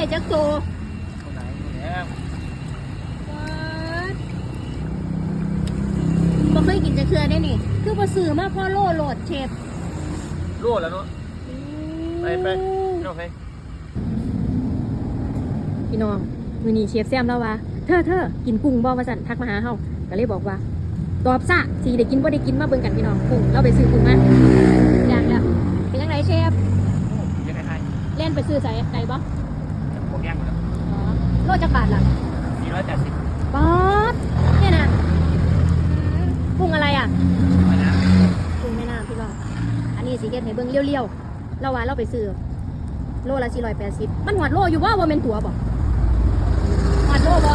ได้จักโตคนไหนคนแล้วบ่เคยกินจะเทือได้นี่ คือบ่ซื้อมาพ่อโลโหลดเชฟรั่วแล้วเนาะไปไปไม่ต้องไปพี่น้องมื้อนี้เชฟแซมแล้วว่าเธอเธอกินกุ้งบ่ว่าซั่นทักมาหาเฮาก็เลยบอกว่าตอบซะสิได้กินบ่ได้กินมาเบิ่งกันพี่น้องกุ้งเราไปซื้อกุ้งมาอยากแล้วเป็นจังไดเชฟยังไงไทยเล่นไปซื้อใส่ไดบ่โปร แกรมหมดแล้วอ๋อโลจักบาทล่ะสี่ร้อยแปดสิบป๊อดเนี่ยนะกุ้งอะไรอะไปนะกุ้งแม่น้ำพี่น้องอันนี้สิเฮ็ดให้เบิ่งเลี้ยวๆเราว่าเราไปซื้อโลละ480มันหอดโลอยู่บ่ว่าแม่นตั๋วบ่หอดโลบ่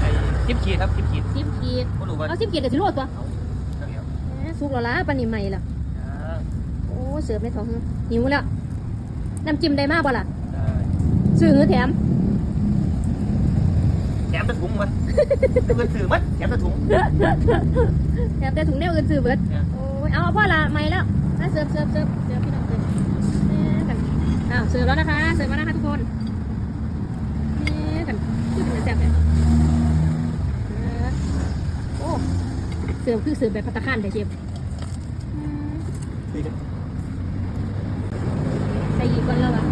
ไอ้ทิปขีดครับทิปขีด10ขีดก็รู้ว่าเอา10ขีดก็สิโลตัวเดี๋ยวแหมสุกแล้วล่ะปานนี้ใหม่ล่ะอ่าโอ้เสิร์ฟในท้องหิวแล้วน้ำจิ้มได้มากบ่ล่ะได้ ซื้อหรือแถม แถมตะถุงมาเงินถือมัดแถมตะถุง แถมแต่ถุงแนวอื่นซื้อเบิดเนี่ย โอ้ยเอาพ่อละใหม่แล้วมาเสิร์ฟเสิร์ฟเสิร์ฟเสิร์ฟพี่น้องเสิร์ฟแหมกันอ้าวเสิร์ฟแล้วนะคะ เสิร์ฟแล้วนะคะทุกคนแหมกันคือเป็นแซ่บเลยเออโอ้เสิร์ฟคือเสิร์ฟแบบพัตตาคารแต่เชฟอืมใส่อีกก่อนแล้ววะ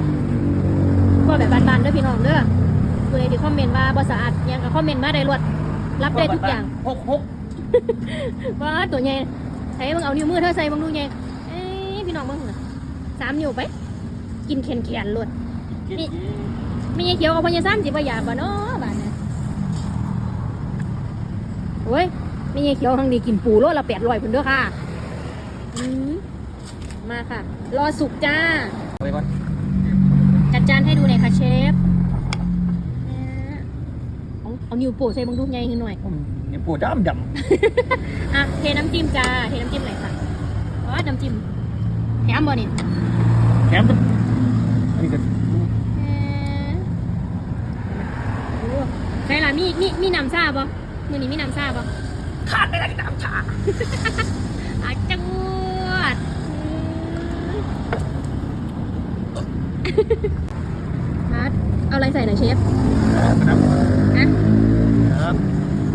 ก็แบบบานๆเด้อพี่น้องเด้อผู้ใดที่คอมเมนต์ว่าบ่สะอาดหยังก็คอมเมนต์มาได้รวดรับได้ทุกอย่างหกหกว่าตัวใหญ่ใช้มึงเอานิ้วมือเธอใส่มึงดูใหญ่เอ้ยพี่น้องมึงสามนิ้วไป กินแขนแขนๆโลดกินนี่ไม่ใช่เขียวเอาพญาสั้นสิบ่อยากบ่เนาะบ้าดเนี่ยโอ้ยไม่ใช่เขียวทางนี้กินปูโลละแปดร้อยพุ่นเด้อค่ะมาค่ะ รอสุกจ้าไปก่อน จัดจานให้ดูหน่อยค่ะเชฟเนี่ยเอาเอานิ้วโป้ใส่มึงดูใหญ่ขึ้นหน่อยอืมนี่ปวดดำดอะเทน้ำจิ้มจ้าเทน้ำจิ้มหน่อยค่ะอ๋อน้ำจิ้มแถมบ่นี่ำแถมตะอันนี้ก็เอ่อโอ้ใช่ล่ะมีมีมีน้ำซาบ่มือนี้มีน้ำซาบ่ขาดไม่ได้น้ำชา อาจังวด พัดเอาอะไรใส่หน่อยเชฟครับนะครับ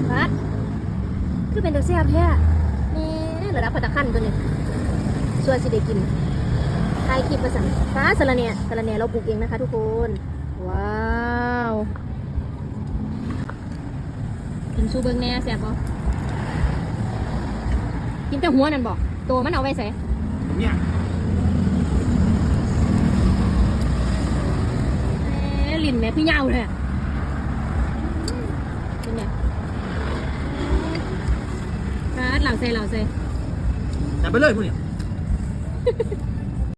พัดคือเป็นตัวเสียบแท้นี่ระดับพัตตาขั้นตัวนี้ส่วนสิได้กินถ่ายคลิปมาสั่งฟ้าสะระเนียสะระเนียเราปลูกเองนะคะทุกคน ว้าวกินชูเบิงแน่แซ่บบ่กินแต่หัวนั่นบ่ตัวมันเอาไว้ใส่เนี่ย ลินแม่พี่ยาเลยเป็นไงร้านเหล่าใส่เหล่าใส่แต่ไปเลยพวกเนี่ย